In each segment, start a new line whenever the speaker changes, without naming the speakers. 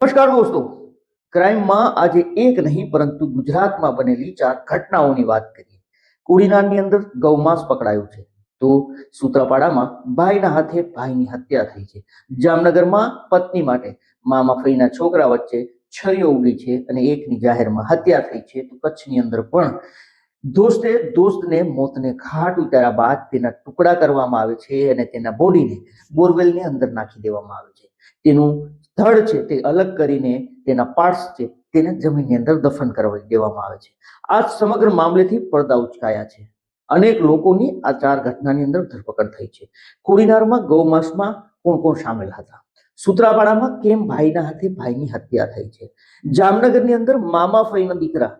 નમસ્કાર દોસ્તો. ક્રાઇમમાં આજે એક નહીં, પરંતુ ગુજરાતમાં બનેલી ચાર ઘટનાઓની વાત કરીએ. કુડીનારની અંદર ગૌમાંસ પકડાયું છે. તો સૂત્રાપાડામાં ભાઈના હાથે ભાઈની હત્યા થઈ છે. જામનગરમાં પત્ની માટે મામા ફઈના છોકરા વચ્ચે છરીઓ ઉડી છે અને એકની જાહેરમાં હત્યા થઈ છે. તો કચ્છની અંદર પણ દોસ્તે દોસ્તને મોતને ઘાટ ઉતાર્યા બાદ તેના ટુકડા કરવામાં આવે છે અને તેના બોડીને બોરવેલની અંદર નાખી દેવામાં આવે છે. તેનું ધડ છે તે અલગ કરીને તેના પાર્ટ્સ છે તેને જમીનની અંદર દફન કરવા દેવામાં આવે છે. આ સમગ્ર મામલેથી પડદા ઉચકાયા છે. અનેક લોકોની આ ચાર ઘટનાની અંદર ધરપકડ થઈ છે. કોડીનારમાં ગૌમાંસમાં કોણ કોણ સામેલ હતા? સુત્રાપાડામાં કેમ ભાઈના હાથે ભાઈની હત્યા થઈ છે? જામનગરની અંદર મામા ફઈના દીકરા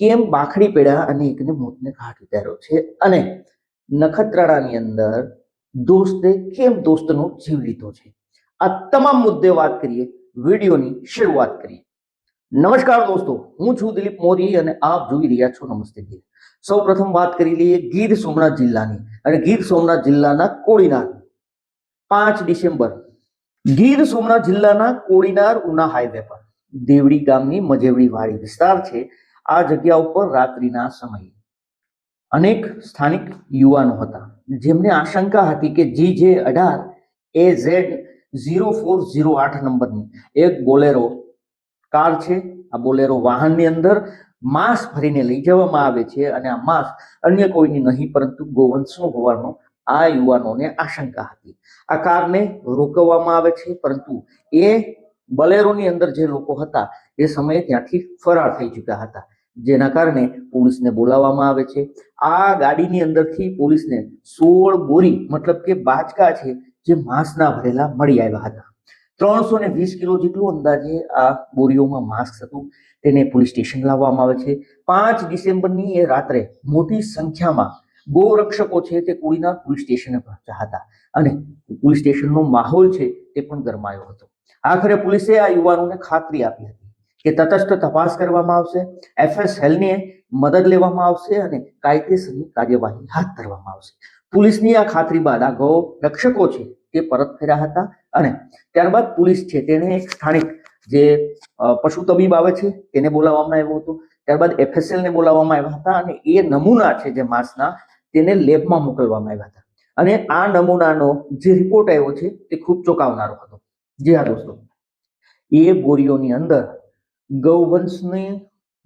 કેમ બાખડી પડ્યા અને એકને મોતને ઘાટ ઉતાર્યો છે? અને નખત્રાળાની અંદર દોસ્તે કેમ દોસ્તનો જીવ લીધો છે? આ તમામ મુદ્દે વાત કરીએ, વિડીયોની શરૂઆત કરીએ. નમસ્કાર દોસ્તો, હું છું દિલીપ મોરી અને આપ જોઈ રહ્યા છો નમસ્તે ગીર સૌ પ્રથમ વાત કરી લઈએ ગીર સોમનાથ જિલ્લાની અને ગીર સોમનાથ જિલ્લાના કોળીનાર. પાંચ ડિસેમ્બર, ગીર સોમનાથ જિલ્લાના કોળીનાર ઉના હાઈવે પર. દેવડી ગામની મજેવડી વાડી વિસ્તાર છે, આ જગ્યા ઉપર રાત્રિના સમયે. અનેક સ્થાનિક યુવાનો હતા, જેમને આશંકા હતી કે જી જે અઢાર, A Z zero four zero આઠ નંબરની એક બોલેરો કાર છે. આ બોલેરો વાહનની અંદર માંસ ભરીને લઈ જવામાં આવે છે અને આ માંસ અન્ય કોઈની નહીં, પરંતુ ગોવંશનું હોવાનો આ યુવાનોને આશંકા હતી. આ કારને રોકવામાં આવે છે, પરંતુ એ બલેરોની અંદર જે લોકો હતા, એ સમયે ત્યાંથી ફરાર થઈ ચૂક્યા હતા, જેના કારણે પોલીસને બોલાવવામાં આવે છે. આ ગાડીની અંદરથી પોલીસને સોળ બોરી મતલબ કે બાચકા છે જે માંસના ભરેલા મળી આવ્યા હતા. ત્રણસો ને વીસ કિલો જેટલું અંદાજે આ બોરીઓમાં માંસ હતું. તેને પોલીસ સ્ટેશન લાવવામાં આવે છે. પાંચ ડિસેમ્બરની એ રાત્રે મોટી સંખ્યામાં ગોરક્ષકો છે તે કુડીના પોલીસ સ્ટેશને પહોંચ્યા હતા અને પોલીસ સ્ટેશનનો માહોલ છે તે પણ ગરમાયો હતો. આખરે પોલીસે આ યુવાનોને ખાતરી આપી હતી કે તટસ્થ તપાસ કરવામાં આવશે, એફએસ હેલની મદદ લેવામાં આવશે અને કાયદેસરની કાર્યવાહી હાથ ધરવામાં આવશે. પોલીસની આ ખાતરી બાદ આ ગૌ રક્ષકો છે તે પરત ફર્યા હતા અને ત્યારબાદ પોલીસ છે તેને એક સ્થાનિક જે પશુ તબીબ આવે છે તેને બોલાવવામાં આવ્યો હતો. ત્યારબાદ એફએસએલ ને બોલાવવામાં આવ્યા હતા અને એ નમૂના છે જે માંસના તેને લેબમાં મોકલવામાં આવ્યા હતા. અને આ નમૂનાનો જે રિપોર્ટ આવ્યો છે તે ખૂબ ચોંકાવનારો હતો. જી હા દોસ્તો. એ બોરીઓની અંદર ગૌવંશની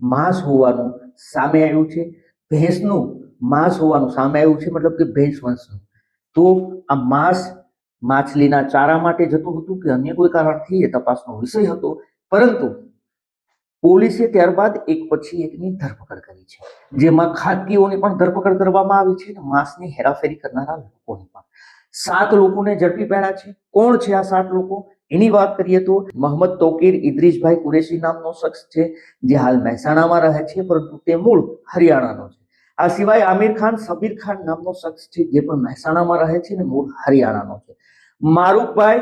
માંસ હોવાનું સામે આવ્યું છે. ભેંસનું માંસ હોવાનું સામે આવ્યું છે, મતલબ કે ભેંસ વંશનું. તો આ માંસ માછલીના ચારા માટે જતું હતું કે અન્ય કોઈ કારણથી એ તપાસનો વિષય હતો? પરંતુ પોલીસે ત્યારબાદ એક પછી એકની ધરપકડ કરી છે. જેમાં ખાતકીઓની પણ ધરપકડ કરવામાં આવી છે અને માંસની હેરાફેરી કરનારા લોકોની પણ. સાત લોકોને ઝડપી પાડ્યા છે. કોણ છે આ સાત લોકો? એની વાત કરીએ તો મોહમ્મદ તોકીર ઇદ્રીશભાઈ કુરેશી નામનો શખ્સ છે, જે હાલ મહેસાણામાં રહે છે, પરંતુ તે મૂળ હરિયાણાનો છે. આ સિવાય આમિર ખાન, સબીર ખાન નામનો શખ્સ છે, જે પણ મહેસાણામાં રહે છે અને મૂળ હરિયાણાનો છે. મારૂકભાઈ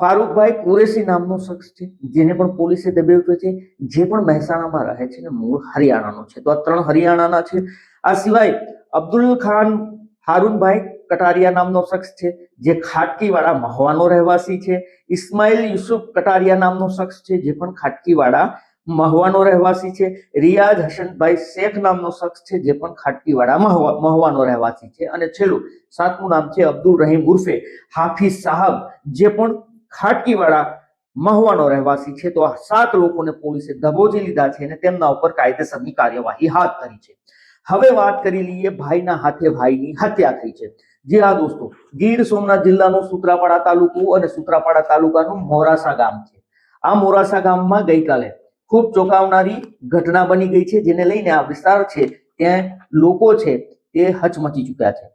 ફારૂકભાઈ કુરેશી નામનો શખ્સ છે, જેને પણ પોલીસે દબાવ્યો છે, જે પણ મહેસાણામાં રહે છે અને મૂળ હરિયાણાનો છે. તો આ ત્રણ હરિયાણાના છે. આ સિવાય અબ્દુલ ખાન હારૂનભાઈ કટારિયા નામનો શખ્સ છે, જે ખાટકીવાડા મહવાનો રહેવાસી છે. ઇસ્માઇલ યુસુફ કટારિયા નામનો શખ્સ છે, જે પણ ખાટકીવાડા મહવાનો રહેવાસી છે. રિયાઝ હસનભાઈ શેખ નામનો શખ્સ છે, જે પણ ખાટકીવાડા મહવા, મહવાનો રહેવાસી છે. અને છેલ્લું, સાતમું નામ છે અબ્દુલ રહીમ ઉર્ફે હાફિઝ સાહબ, જે પણ ખાટકીવાડા મહવાનો રહેવાસી છે. તો આ સાત લોકોને પોલીસે દબોચી લીધા છે અને તેમના ઉપર કાયદેસરની કાર્યવાહી હાથ ધરી છે. હવે વાત કરી લઈએ ભાઈના હાથે ભાઈની હત્યા થઈ છે. જી હા દોસ્તો, ગીર સોમનાથ જિલ્લાનો સુત્રાપાડા તાલુકો અને સુત્રાપાડા તાલુકાનું મોરાસા ગામ છે. આ મોરાસા ગામમાં ગઈકાલે ખૂબ ચોંકાવનારી ઘટના બની ગઈ છે, જેને લઈને આ વિસ્તાર છે, ત્યાં લોકો છે તે હચમચી ચૂક્યા છે.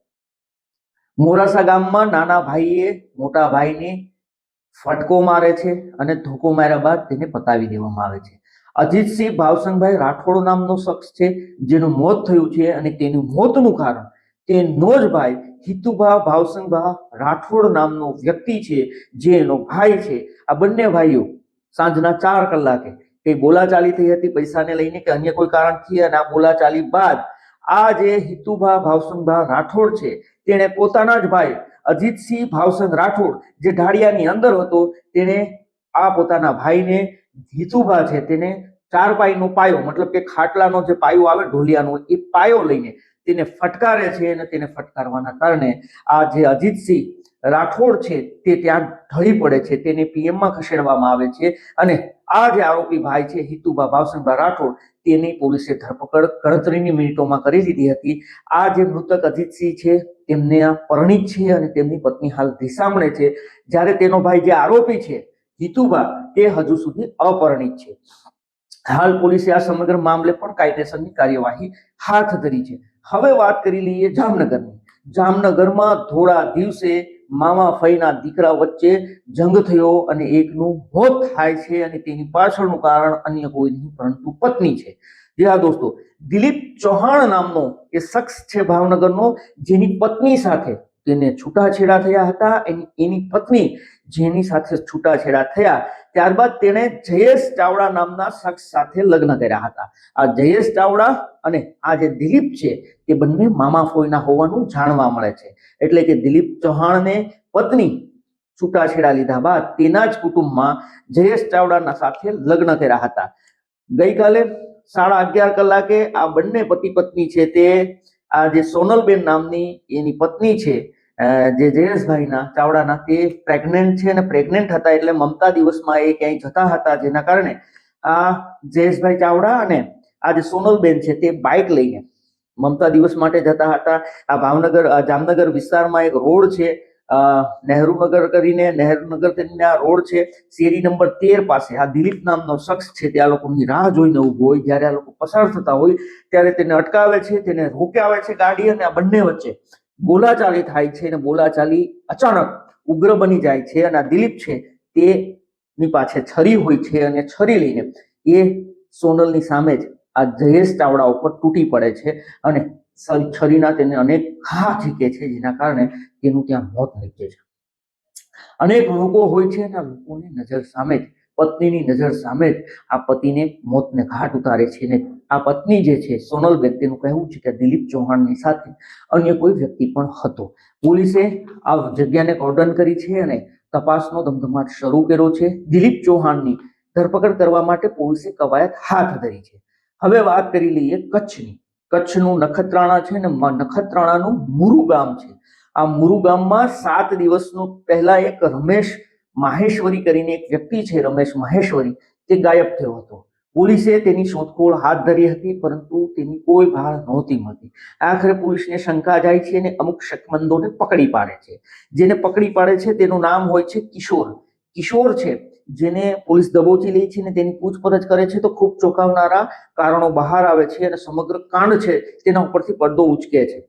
મોરાસા ગામમાં નાના ભાઈએ મોટા ભાઈને ફટકો મારે છે અને ધોકો માર્યા બાદ તેને પતાવી દેવામાં આવે છે. અજીતસિંહ ભાવસંગભાઈ રાઠોડ નામનો શખ્સ છે, જેનું મોત થયું છે અને તેનું મોતનું કારણ તેનો જ ભાઈ હિતુભા ભાવસંગભા રાઠોડ નામનો વ્યક્તિ છે, જે એનો ભાઈ છે. આ બંને ભાઈઓ સાંજના ચાર કલાકે કઈ બોલાચાલી થઈ હતી પૈસાને લઈને કે અન્ય કોઈ કારણથી અને આ બોલાચાલી બાદ આ જે હિતુભા ભાવસંગભા રાઠોડ છે, તેણે પોતાના જ ભાઈ અજીતસિંહ ભાવસંગ રાઠોડ જે ઢાળિયાની અંદર હતો, તેણે આ પોતાના ભાઈને હિતુભા છે, તેને ચાર પાઈનો પાયો, મતલબ કે ખાટલાનો જે પાયો આવે, ઢોલિયાનો, એ પાયો લઈને તેને ફટકારે છે અને તેને ફટકારવાના કારણે આ જે અજીતસિંહ રાઠોડ છે તે ત્યાં ઢળી પડે છે, તેને પીએમમાં ખસેડવામાં આવે છે અને આ જે આરોપી ભાઈ છે, હિતુભા ભાવસિંહભા રાઠોડ, તેની પોલીસે ધરપકડ ગણતરીની મિનિટોમાં કરી દીધી હતી. આ જે મૃતક અજીતસિંહ છે, તેમને પરણિત છે અને તેમની પત્ની હાલ ધીસામણે છે. જ્યારે તેનો ભાઈ જે આરોપી છે, હિતુભા, તે હજુ સુધી અપરિણિત છે. હાલ પોલીસે આ સમગ્ર મામલે પણ કાયદેસરની કાર્યવાહી હાથ ધરી છે. હવે વાત કરી લઈએ જામનગરની. જામનગરમાં થોડા દિવસે મામા ફઈના દીકરા વચ્ચે જંગ થયો અને એકનું મોત થાય છે અને તેની પાછળનું કારણ અન્ય કોઈ નહીં, પરંતુ પત્ની છે. જી દોસ્તો, દિલીપ ચૌહાણ નામનો એ શખ્સ છે ભાવનગરનો, જેની પત્ની સાથે તેને છૂટાછેડા થયા હતા એની એની પત્ની જેની સાથે છૂટાછેડા થયા ત્યારબાદ તેણે જયેશ ચાવડા નામના શખ્સ સાથે લગ્ન કર્યા હતા. આ જયેશ ચાવડા અને આ જે દિલીપ છે, તે બંને મામા ફોઈના હોવાનું જાણવા મળે છે. એટલે કે દિલીપ ચૌહાણને પત્ની છૂટાછેડા લીધા બાદ તેના જ કુટુંબમાં જયેશ ચાવડાના સાથે લગ્ન કર્યા હતા. ગઈકાલે સાડા અગિયાર કલાકે આ બંને પતિ પત્ની છે તે, આ જે સોનલબેન નામની એની પત્ની છે જે જયેશભાઈના ચાવડાના તે પ્રેગ્નેન્ટ છે અને પ્રેગ્નેન્ટ હતા એટલે મમતા દિવસમાં એ ક્યાંય જતા હતા જેના કારણે આ જયેશભાઈ ચાવડા અને આ જે સોનલબેન છે તે બાઇક લઈને મમતા દિવસ માટે જતા હતા. આ ભાવનગર જામનગર વિસ્તારમાં એક રોડ છે. નહેરુનગર કરીને નહેરુનગર કરીને આ રોડ છે. શેરી નંબર તેર પાસે આ દિલીપ નામનો શખ્સ છે તે આ લોકોની રાહ જોઈને ઊભો હોય. જ્યારે આ લોકો પસાર થતા હોય ત્યારે તેને અટકાવે છે, તેને રોકાવે છે ગાડી અને આ બંને વચ્ચે બોલાચાલી થાય છે અને બોલાચાલી અચાનક ઉગ્ર બની જાય છે અને આ દિલીપ છે તે ની પાછળ છરી હોય છે અને છરી લઈને એ સોનલની સામે જ આ જયેશ ચાવડા ઉપર તૂટી પડે છે અને છરીના તેને અનેક ઘા ઝીકે છે જેના કારણે તેનું ત્યાં મોત નીપજે છે. અનેક લોકો હોય છે અને લોકોની નજર સામે જ પત્નીની નજર સામે જ આ પતિને મોતને ઘાટ ઉતારે છે ને આ પત્ની જે છે, સોનલબેન, તેનું કહેવું છે કે દિલીપ ચૌહાણની સાથે અન્ય કોઈ વ્યક્તિ પણ હતો. પોલીસે આ જગ્યાને કોર્ડન કરી છે અને તપાસનો ધમધમાટ શરૂ કર્યો છે. દિલીપ ચૌહાણની ધરપકડ કરવા માટે પોલીસે કવાયત હાથ ધરી છે. હવે વાત કરી લઈએ કચ્છની. કચ્છનું નખત્રાણા છે ને નખત્રાણાનું મુરુ ગામ છે. આ મુરુ ગામમાં સાત દિવસનો પહેલા એક રમેશ માહેશ્વરી કરીને એક વ્યક્તિ છે રમેશ માહેશ્વરી, તે ગાયબ થયો હતો. પોલીસે તેની શોધખોળ હાથ ધરી હતી, પરંતુ તેની કોઈ ભાળ નહોતી મળતી. આખરે પોલીસને શંકા જાય છે અને અમુક શકમંદોને પકડી પાડે છે. જેને પકડી પાડે છે તેનું નામ હોય છે કિશોર. કિશોર છે જેને પોલીસ દબોચી લે છે અને તેની પૂછપરછ કરે છે તો ખૂબ ચોંકાવનારા કારણો બહાર આવે છે અને સમગ્ર કાંડ છે તેના ઉપરથી પડદો ઉચકે છે.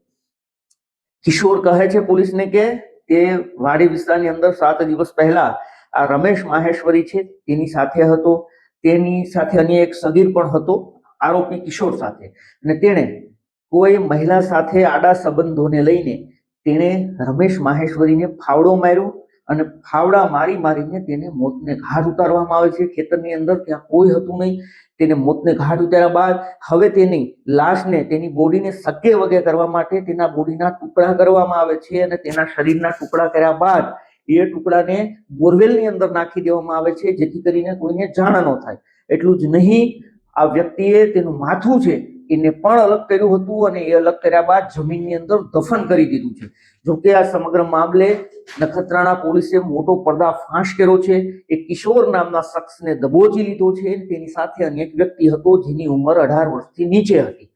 કિશોર કહે છે પોલીસને કે તે વાડી વિસ્તારની અંદર સાત દિવસ પહેલા આ રમેશ માહેશ્વરી છે, તેની સાથે હતો. તેની સાથે અન્ય એક સગીર પણ હતો, આરોપી કિશોર સાથે. અને તેણે કોઈ મહિલા સાથે આડા સંબંધોને લઈને તેણે રમેશ માહેશ્વરીને ફાવડો માર્યો અને ફાવડા મારી મારીને તેને મોતને ઘાટ ઉતારવામાં આવે છે. ખેતરની અંદર ત્યાં કોઈ હતું નહીં. તેને મોતને ઘાટ ઉતાર્યા બાદ હવે તેની લાશને તેની બોડીને સગે વગે કરવા માટે તેના બોડીના ટુકડા કરવામાં આવે છે અને તેના શરીરના ટુકડા કર્યા બાદ એ ટુકડાને બોરવેલની અંદર નાખી દેવામાં આવે છે, જેથી કરીને કોઈને જાણ ન થાય. એટલું જ નહીં, આ વ્યક્તિએ તેનું માથું છે એને પણ અલગ કર્યું હતું અને એ અલગ કર્યા બાદ જમીનની અંદર દફન કરી દીધું છે. જોકે આ સમગ્ર મામલે નખત્રાણા પોલીસે મોટો પડદા ફાંસ કર્યો છે. એ કિશોર નામના શખ્સને દબોચી લીધો છે તેની સાથે અન્ય એક વ્યક્તિ હતો જેની ઉંમર અઢાર વર્ષથી નીચે હતી.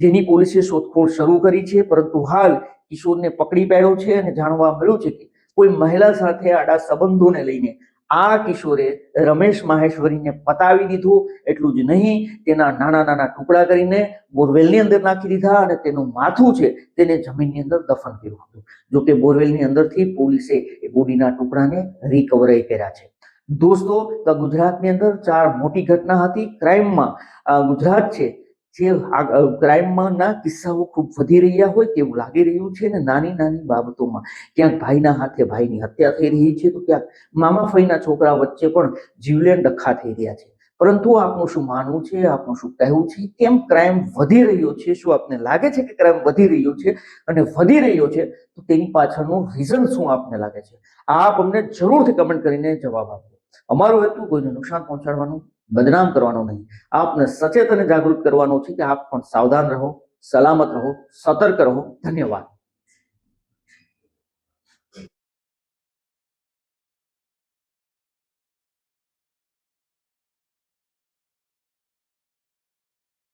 જેની પોલીસે શોધખોળ શરૂ કરી છે, પરંતુ હાલ કિશોરને પકડી પાડ્યો છે અને જાણવા મળ્યું છે કે કોઈ મહિલા સાથે આડા સંબંધોને લઈને આ કિશોરે રમેશ માહેશ્વરીને પતાવી દીધું, એટલું જ નહીં, તેના નાના નાના ટુકડા કરીને બોરવેલની અંદર નાખી દીધા અને તેનું માથું છે તેને જમીનની અંદર દફન કર્યું હતું. જો કે બોરવેલની અંદરથી પોલીસે એ બોડીના ટુકડાને રિકવરી કર્યા છે. દોસ્તો ગુજરાતની અંદર ચાર મોટી ઘટના હતી. ક્રાઇમમાં ગુજરાત છે જે ક્રાઇમમાં ના કિસ્સાઓ ખૂબ વધી રહ્યા હોય તેવું લાગી રહ્યું છે ને નાની નાની બાબતોમાં. ક્યાંક ભાઈના હાથે ભાઈની હત્યા થઈ રહી છે તો ક્યાંક મામા ફઈના છોકરા વચ્ચે પણ જીવલેણ ડખા થઈ રહ્યા છે. પરંતુ આપનું શું માનવું છે? આપનું શું કહેવું છે? કેમ ક્રાઇમ વધી રહ્યો છે? શું આપને લાગે છે કે ક્રાઇમ વધી રહ્યો છે? અને વધી રહ્યો છે તો તેની પાછળનું રીઝન શું આપને લાગે છે? આપ અમને જરૂરથી કમેન્ટ કરીને જવાબ આપો અમારો હેતુ કોઈને નુકસાન પહોંચાડવાનું બદનામ કરવાનો નહીં. આપને સચેત અને જાગૃત કરવાનો છે કે આપ પણ સાવધાન રહો, સલામત રહો, સતર્ક રહો. ધન્યવાદ.